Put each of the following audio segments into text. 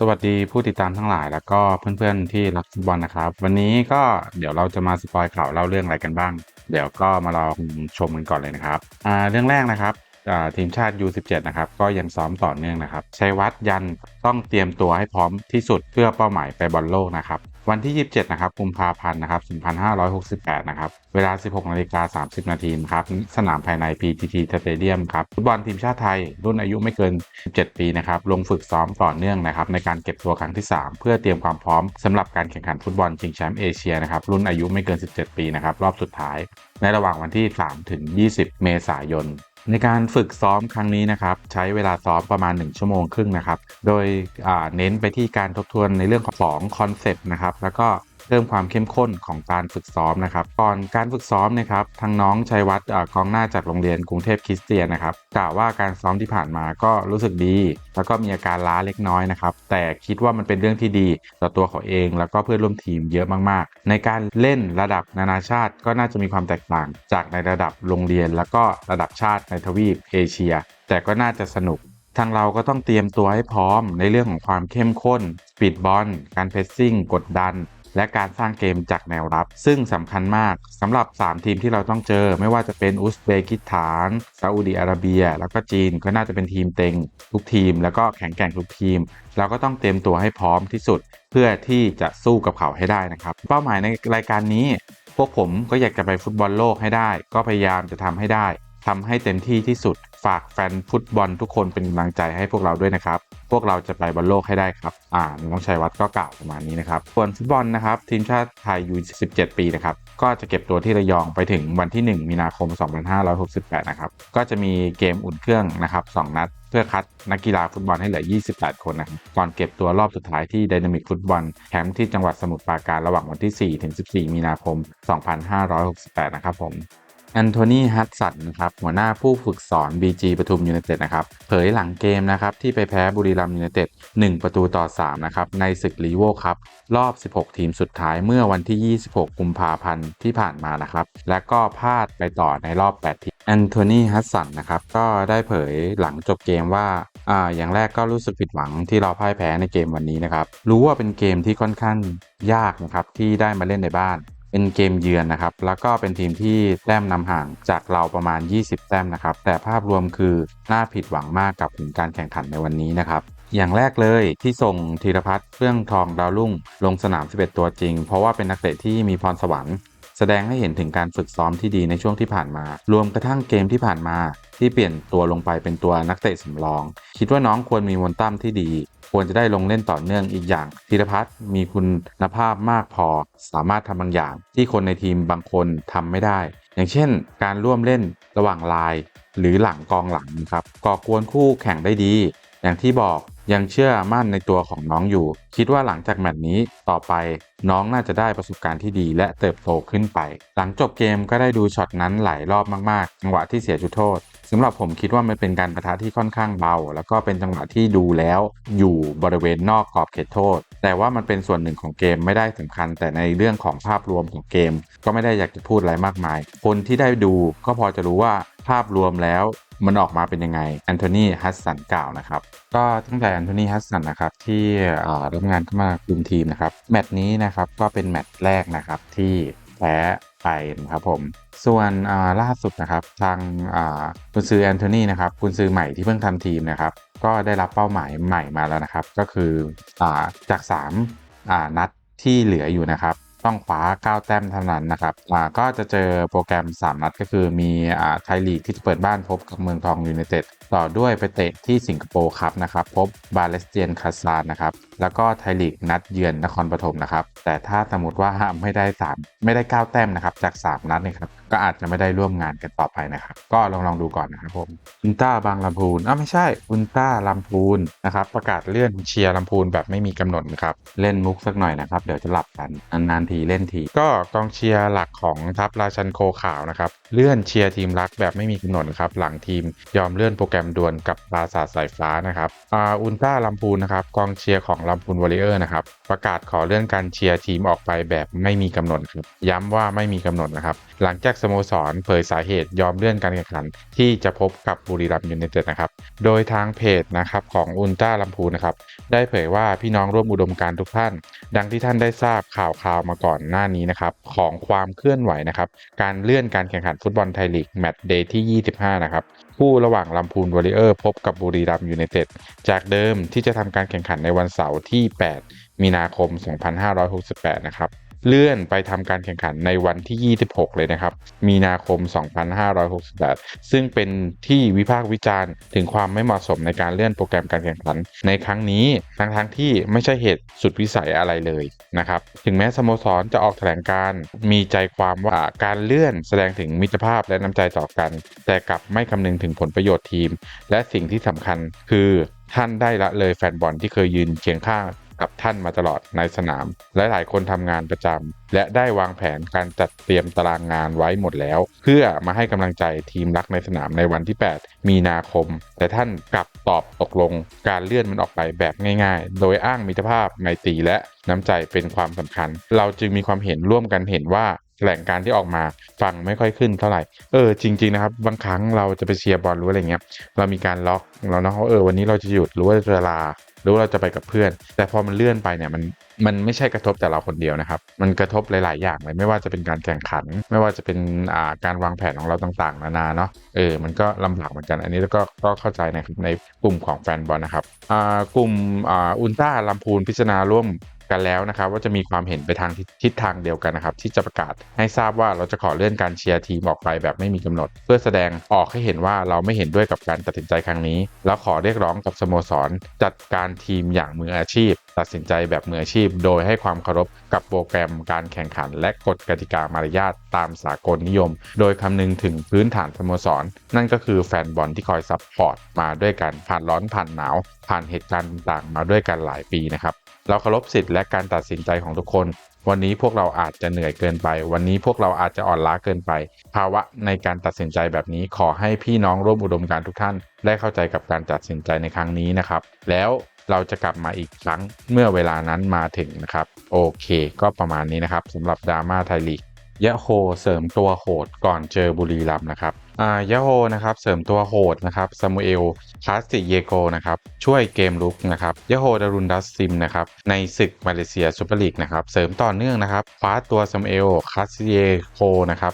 สวัสดีผู้ติดตามทั้งหลายแล้วก็เพื่อนๆที่รักฟุตบอลนะครับ วันนี้ก็เดี๋ยวเราจะมาสปอยข่าวเล่าเรื่องอะไรกันบ้าง เดี๋ยวก็มาลองชมกันก่อนเลยนะครับอ่าเรื่องแรกนะครับ ทีมชาติ U17 นะครับก็ยังซ้อมต่อเนื่องนะครับชัยวัฒน์ยันต้องเตรียมตัวให้พร้อมที่สุดเพื่อเป้าหมายไปบอลโลกนะครับวันที่ 27 นะครับกุมภาพันธ์นะครับ 2568 นะครับ เวลา 16 นาฬิกา 30 นาทีครับ สนามภายใน PTT Stadium ครับ ฟุตบอลทีมชาติไทย รุ่นอายุไม่เกิน 17 ปีนะครับ ลงฝึกซ้อมต่อเนื่องนะครับ ในการเก็บตัวครั้งที่ 3 เพื่อเตรียมความพร้อมสำหรับการแข่งขันฟุตบอลชิงแชมป์เอเชียนะครับ รุ่นอายุไม่เกิน 17 ปีนะครับ รอบสุดท้าย ในระหว่างวันที่ 3 ถึง 20 เมษายน ในการฝึกซ้อมครั้งนี้นะครับ ใช้เวลาซ้อมประมาณ 1 ชั่วโมงครึ่งนะครับ โดยเน้นไปที่การทบทวนในเรื่องของคอนเซปต์นะครับ แล้วก็ เพิ่มความเข้มข้นของการฝึกซ้อมนะครับ ก่อนการฝึกซ้อมนะครับทางน้องชัยวัฒน์กองหน้าจากโรงเรียนกรุงเทพคริสเตียนนะครับกล่าวว่าการซ้อมที่ผ่านมาก็รู้สึกดี แล้วก็มีอาการล้าเล็กน้อยนะครับ แต่คิดว่ามันเป็นเรื่องที่ดีต่อตัวเขาเอง แล้วก็เพื่อนร่วมทีมเยอะมากๆ ในการเล่นระดับนานาชาติก็น่าจะมีความแตกต่าง จากในระดับโรงเรียน แล้วก็ระดับชาติในทวีปเอเชีย แต่ก็น่าจะสนุกทางเราก็ต้องเตรียมตัวให้พร้อมในเรื่องของความเข้มข้น สปีดบอล การเพรสซิ่ง กดดัน และการสร้างเกมจากแนวรับ ซึ่งสำคัญมากสำหรับ 3 ทีมที่เราต้องเจอ ไม่ว่าจะเป็นอุซเบกิสถานซาอุดีอาระเบีย แล้วก็จีนก็น่าจะเป็นทีมเต็งทุกทีม แล้วก็แข็งแกร่งทุกทีม เราก็ต้องเตรียมตัวให้พร้อมที่สุด เพื่อที่จะสู้กับเขาให้ได้นะครับ เป้าหมายในรายการนี้ พวกผมก็อยากจะไปฟุตบอลโลกให้ได้ ก็พยายามจะทำให้ได้ ทำให้เต็มที่ที่สุด ฝากแฟนฟุตบอลทุกคนเป็นกำลังใจให้พวกเราด้วยนะครับ พวกเราจะไปบอลโลกให้ได้ครับ อ่าน้องชัยวัฒน์ก็กล่าวประมาณนี้นะครับ ส่วนฟุตบอลนะครับ ทีมชาติไทยยู17 ปีนะครับ ก็จะเก็บตัวที่ระยองไปถึงวันที่ 1 มีนาคม 2568 นะครับ ก็จะมีเกมอุ่นเครื่องนะครับ 2 นัดเพื่อคัดนักกีฬาฟุตบอลให้เหลือ 28 คนนะครับก่อนเก็บตัวรอบสุดท้ายที่ไดนามิกฟุตบอลแคมป์ที่จังหวัดสมุทรปราการระหว่างวันที่ 4 ถึง 14 มีนาคม 2568 นะครับผม แอนโทนีฮัตสันนะครับหัวหน้าผู้ฝึกสอน BG ปทุมยูเนเต็ดนะครับเผยหลังเกมนะครับที่ไปแพ้บุรีรัมย์ยูเนเต็ด1 ประตูต่อ 3 นะครับ ในศึกลีโวครับ รอบ 16 ทีมสุดท้ายเมื่อวันที่ 26 กุมภาพันธ์ที่ผ่านมานะครับ และก็พลาดไปต่อในรอบ 8 ทีมแอนโทนีฮัตสันนะครับก็ได้เผยหลังจบเกมว่าอ่าอย่างแรกก็รู้สึกผิดหวังที่เราพ่ายแพ้ในเกมวันนี้นะครับรู้ว่าเป็นเกมที่ค่อนข้างยากนะครับที่ได้มาเล่นในบ้าน เป็นเกมเยือนนะครับ แล้วก็เป็นทีมที่แต้มนำห่างจากเราประมาณ 20 แต้มนะครับ แต่ภาพรวมคือน่าผิดหวังมากกับผลการแข่งขันในวันนี้นะครับ อย่างแรกเลยที่ส่งธีรพัฒน์เฟื่องทองดาวรุ่ง ลงสนาม 11 ตัวจริง เพราะว่าเป็นนักเตะที่มีพรสวรรค์ แสดงให้เห็นถึงการฝึกซ้อมที่ดีในช่วงที่ผ่านมา รวมกระทั่งเกมที่ผ่านมา ที่เปลี่ยนตัวลงไปเป็นตัวนักเตะสำรอง คิดว่าน้องควรมีมนตั้มที่ดี ควรจะได้ลงเล่นต่อเนื่องอีกอย่างธีรพัฒน์มีคุณภาพมากพอ สามารถทำบางอย่าง ที่คนในทีมบางคนทำไม่ได้ อย่างเช่น การร่วมเล่นระหว่างลาย หรือหลังกองหลังครับก่อกวนคู่แข่งได้ดี อย่างที่บอก ยังเชื่อมั่นในตัวของน้องอยู่ คิดว่าหลังจากแมตช์นี้ต่อไป น้องน่าจะได้ประสบการณ์ที่ดีและเติบโตขึ้นไป หลังจบเกมก็ได้ดูช็อตนั้นหลายรอบมากๆ จังหวะที่เสียจุดโทษสำหรับผมคิดว่ามันเป็นการประทะที่ค่อนข้างเบา แล้วก็เป็นจังหวะที่ดูแล้วอยู่บริเวณนอกกรอบเขตโทษ แต่ว่ามันเป็นส่วนหนึ่งของเกมไม่ได้สำคัญ แต่ในเรื่องของภาพรวมของเกม ก็ไม่ได้อยากจะพูดอะไรมากมาย คนที่ได้ดูก็พอจะรู้ว่า ภาพรวมแล้วมันออกมาเป็นยังไงแอนโทนีฮัสสันกล่าวนะครับ ก็ตั้งแต่แอนโทนีฮัสสันนะครับที่รับงานเข้ามาคุมทีมนะครับ แมตช์นี้นะครับก็เป็นแมตช์แรกนะครับที่แพ้ไปนะครับผม ส่วนล่าสุดนะครับทางคุณซือแอนโทนีนะครับคุณซือใหม่ที่เพิ่งทำทีมนะครับ ก็ได้รับเป้าหมายใหม่มาแล้วนะครับ ก็คืออจาก 3 นัดที่เหลืออยู่นะครับ ต้องขว้า9 แต้มเท่านั้นนะครับอ่าก็จะเจอโปรแกรม 3 นัดก็คือมีอ่าไทยลีกที่จะเปิดบ้านพบกับเมืองทองยูเนเต็ดต่อด้วยไปเตะที่สิงคโปร์ครับนะครับ พบบาเลสเตียนคาซานนะครับ แล้วก็ไทยลีกนัดเยือนนครปฐมนะครับ แต่ถ้าสมมติว่าไม่ได้ 3 ไม่ได้ 9 แต้มนะครับจาก 3 นัดนะครับ ก็อาจจะไม่ได้ร่วมงานกันต่อไปนะครับ ก็ลองลองดูก่อนนะครับผมอุลต้าบางลำพูนอ้าไม่ใช่อุลต้าลำพูนนะครับ ประกาศเลื่อนเชียร์ลำพูนแบบไม่มีกำหนดนะครับ เล่นมุกสักหน่อยนะครับ เดี๋ยวจะหลับกันนานๆทีเล่นทีก็กองเชียร์หลักของทัพราชันโคขาวนะครับเลื่อนเชียร์ทีมรักแบบไม่มีกำหนดครับหลังทีมยอมเลื่อนโปรแกรมด่วนกับปราสาทสายฟ้านะครับอาอุลตร้าลำพูนนะครับกองเชียร์ของลำพูนวอริเออร์นะครับประกาศขอเลื่อนการเชียร์ทีมออกไปแบบไม่มีกำหนดครับย้ำว่าไม่มีกำหนดนะครับหลังจากสโมสรเผยสาเหตุยอมเลื่อนการแข่งขัน ที่จะพบกับบุรีรัมย์ยูไนเต็ดนะครับ โดยทางเพจนะครับของอุลตร้าลำพูนะครับได้เผยว่าพี่น้องร่วมอุดมการทุกท่าน ดังที่ท่านได้ทราบข่าวคราวมาก่อนหน้านี้นะครับของความเคลื่อนไหวนะครับการเลื่อนการแข่งขันฟุตบอลไทยลีกแมตช์เดย์ที่ 25 นะครับคู่ระหว่างลำพูนวอริเออร์พบกับบุรีรัมย์ยูไนเต็ดจากเดิมที่จะทำการแข่งขันในวันเสาร์ที่ 8 มีนาคม 2568 นะครับ เลื่อนไปทำการแข่งขันในวันที่ 26 เลยนะครับ มีนาคม 2568 ซึ่งเป็นที่วิพากษ์วิจารณ์ ถึงความไม่เหมาะสมในการเลื่อนโปรแกรมการแข่งขัน ในครั้งนี้ทั้งทั้งๆที่ไม่ใช่เหตุสุดวิสัยอะไรเลยนะครับ ถึงแม้สโมสรจะออกแถลงการมีใจความว่าการเลื่อนแสดงถึงมิตรภาพและน้ำใจต่อกัน แต่กลับไม่คำนึงถึงผลประโยชน์ทีม และสิ่งที่สำคัญคือท่านได้ละเลยแฟนบอลที่เคยยืนเคียงข้าง กับท่านมาตลอดในสนาม และหลายคนทำงานประจำและได้วางแผนการจัดเตรียมตารางงานไว้หมดแล้ว เพื่อมาให้กำลังใจทีมรักในสนามในวันที่ 8 มีนาคม แต่ท่านกลับตอบตกลงการเลื่อนมันออกไปแบบง่ายๆ โดยอ้างมิตรภาพไมตรีและน้ำใจเป็นความสำคัญ เราจึงมีความเห็นร่วมกันเห็นว่าแถลงการที่ออกมาฟังไม่ค่อยขึ้นเท่าไหร่ เออจริง ๆ นะครับ บางครั้งเราจะไปเชียร์บอลหรืออะไรเงี้ย เรามีการล็อกเราเนาะว่าเออวันนี้เราจะหยุดหรือว่าจะลา หรือว่าเราจะไปกับเพื่อน แต่พอมันเลื่อนไปเนี่ยมันมันไม่ใช่กระทบแต่เราคนเดียวนะครับ มันกระทบหลาย ๆ อย่างเลย ไม่ว่าจะเป็นการแข่งขัน ไม่ว่าจะเป็นอ่าการวางแผนของเราต่าง ๆ นานาเนาะ เออ มันก็ลำบากเหมือนกัน อันนี้แล้วก็ก็เข้าใจนะครับในกลุ่มของแฟนบอลนะครับ อ่ากลุ่มอ่าอุลตร้าลำพูนพิจารณาร่วม กันแล้วนะครับว่าจะมีความเห็นไปทางทิศทางเดียวกันนะครับที่จะประกาศให้ทราบว่าเราจะขอเลื่อนการเชียร์ทีมออกไปแบบไม่มีกำหนด เพื่อแสดงออกให้เห็นว่าเราไม่เห็นด้วยกับการตัดสินใจครั้งนี้ แล้วขอเรียกร้องกับสโมสร จัดการทีมอย่างมืออาชีพ ตัดสินใจแบบมืออาชีพ โดยให้ความเคารพกับโปรแกรมการแข่งขัน และกฎกติกามารยาทตามสากลนิยม โดยคำนึงถึงพื้นฐานสโมสร นั่นก็คือแฟนบอลที่คอยซัพพอร์ตมาด้วยกันผ่านร้อนผ่านหนาว ผ่านเหตุการณ์ต่างๆมาด้วยกันหลายปีนะครับ เราเคารพสิทธิ์และการตัดสินใจของทุกคน วันนี้พวกเราอาจจะเหนื่อยเกินไป วันนี้พวกเราอาจจะอ่อนล้าเกินไป ภาวะในการตัดสินใจแบบนี้ขอให้พี่น้องร่วมอุดมการทุกท่าน ได้เข้าใจกับการตัดสินใจในครั้งนี้นะครับ แล้วเราจะกลับมาอีกครั้งเมื่อเวลานั้นมาถึงนะครับ โอเค ก็ประมาณนี้นะครับสำหรับดราม่าไทยลีกยะโฮเสริมตัวโหดก่อนเจอบุรีรัมย์นะครับ อ่ายาโฮนะครับเสริมตัวโหดนะครับซามูเอลคาสติเยโกนะครับช่วยเกมลุกนะครับยาโฮดารุนดัสซิมนะครับในศึกมาเลเซียซูเปอร์ลีกนะครับเสริมต่อเนื่องนะครับคว้าตัวซามูเอลคาสติเยโกนะครับ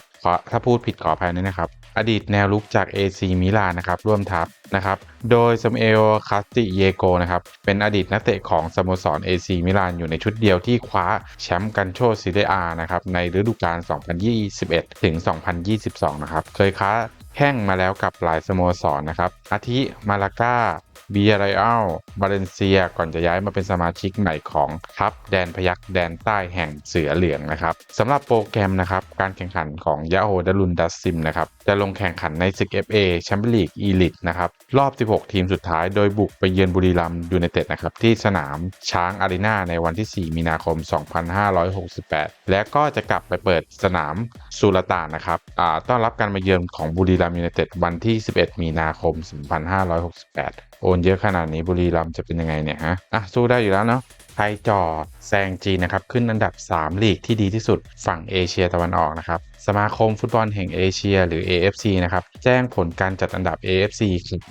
ถ้าพูดผิดขออภัยด้วยนะครับ อดีตแนวลุกจาก AC มิลานนะครับร่วมทัพนะครับ โดยซามเอลคาสติเยโกนะครับเป็นอดีตนักเตะของสโมสร AC มิลานอยู่ในชุดเดียวที่คว้าแชมป์กันโชซีเดอานะครับในฤดูกาล 2021 ถึง 2022 นะครับ เคยค้าแข้งมาแล้วกับหลายสโมสรนะครับ อาทิมาลาก้า บียไรอัลบาเลนเซียก่อนจะย้ายมาเป็นสมาชิกใหม่ของทัพแดนพยักแดนใต้แห่งเสือเหลืองนะครับสำหรับโปรแกรมนะครับการแข่งขันของยาโฮดารุนดัสซิมนะครับจะลงแข่งขันในศึก FA แชมเปี้ยนลีกอีลิตนะครับรอบ 16 ทีมสุดท้ายโดยบุกไปเยือนบุรีรัมย์ยูไนเต็ดนะครับที่สนามช้างอารีนาในวันที่ 4 มีนาคม 2568 และก็จะกลับไปเปิดสนามสุลต่านนะครับอ่าต้อนรับการมาเยือนของบุรีรัมย์ยูไนเต็ดวันที่ 11 มีนาคม 2568 โอนเยอะขนาดนี้บุรีรัมย์จะเป็นยังไงเนี่ยฮะอะสู้ได้อยู่แล้วเนาะ ไทยจอแซงจีนนะครับขึ้นอันดับ 3 ลีกที่ดีที่สุดฝั่งเอเชียตะวันออกนะครับสมาคมฟุตบอลแห่งเอเชียหรือ AFC นะครับแจ้งผลการจัดอันดับ AFC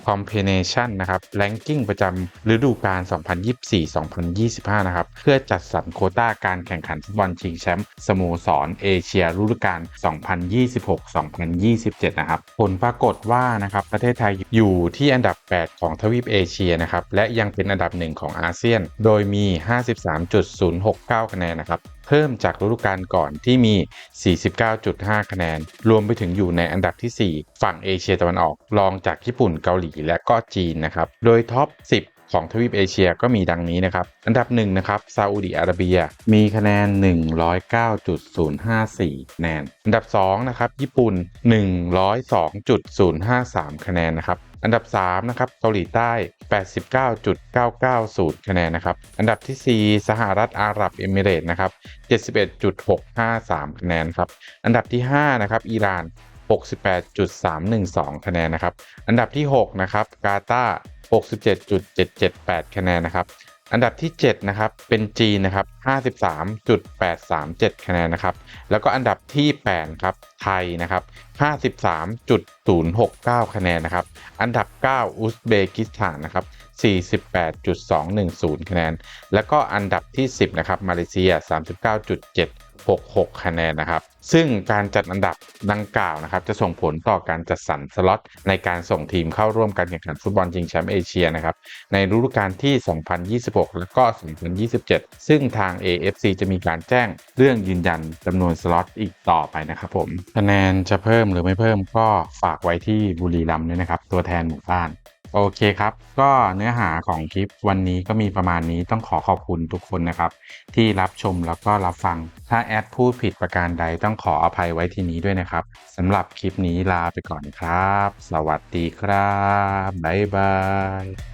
Combination นะครับ Ranking ประจำฤดูกาล 2024-2025 นะครับเพื่อจัดสรรโคต้าการแข่งขันฟุตบอลชิงแชมป์สโมสรเอเชียฤดูกาล 2026-2027 นะครับผลปรากฏว่านะครับประเทศไทยอยู่ที่อันดับ 8 ของทวีปเอเชียนะครับและยังเป็นอันดับหนึ่งของอาเซียน โดยมี53.069 คะแนนนะครับ เพิ่มจากฤดูกาลก่อนที่มี 49.5 คะแนน รวมไปถึงอยู่ในอันดับที่ 4 ฝั่งเอเชียตะวันออก รองจากญี่ปุ่นเกาหลีและก็จีนนะครับ โดยท็อป 10ของทวีปเอเชียก็มีดังนี้นะครับ อันดับ1นะครับซาอุดิอาระเบีย มีคะแนน 109.054 คะแนน อันดับ2นะครับญี่ปุ่น 102.053 คะแนนนะครับ อันดับ 3 นะครับเกาหลีใต้ 89.990 คะแนนนะครับ อันดับที่ 4 สหรัฐอาหรับเอมิเรต์นะครับ 71.653 คะแนนครับ อันดับที่ 5 นะครับ อิหร่าน 68.312 คะแนนนะครับ อันดับที่ 6 นะครับ กาตาร์67.778 คะแนนนะครับ อันดับที่ 7 นะครับ เป็นจีนนะครับ 53.837 คะแนนนะครับ แล้วก็อันดับที่ 8 ครับ ไทยนะครับ 53.069 คะแนนนะครับ อันดับ 9 อุซเบกิสถานนะครับ 48.210 คะแนน แล้วก็อันดับที่ 10 นะครับ มาเลเซีย 66 คะแนนนะครับ ซึ่งการจัดอันดับดังกล่าวนะครับ จะส่งผลต่อการจัดสรรสล็อตในการส่งทีมเข้าร่วมการแข่งขันฟุตบอลชิงแชมป์เอเชียนะครับ ในฤดูกาลที่ 2026 แล้วก็ 2027 ซึ่งทาง AFC จะมีการแจ้งเรื่องยืนยันจำนวนสล็อตอีกต่อไปนะครับผมคะแนนจะเพิ่มหรือไม่เพิ่มก็ฝากไว้ที่บุรีรัมย์ด้วยนะครับ ตัวแทนหมู่บ้าน โอเคครับ ก็เนื้อหาของคลิปวันนี้ก็มีประมาณนี้ต้องขอขอบคุณทุกคนนะครับ ที่รับชมแล้วก็รับฟัง ถ้าแอดพูดผิดประการใดต้องขออภัยไว้ที่นี้ด้วยนะครับสำหรับคลิปนี้ลาไปก่อนครับ สวัสดีครับ บ๊ายบาย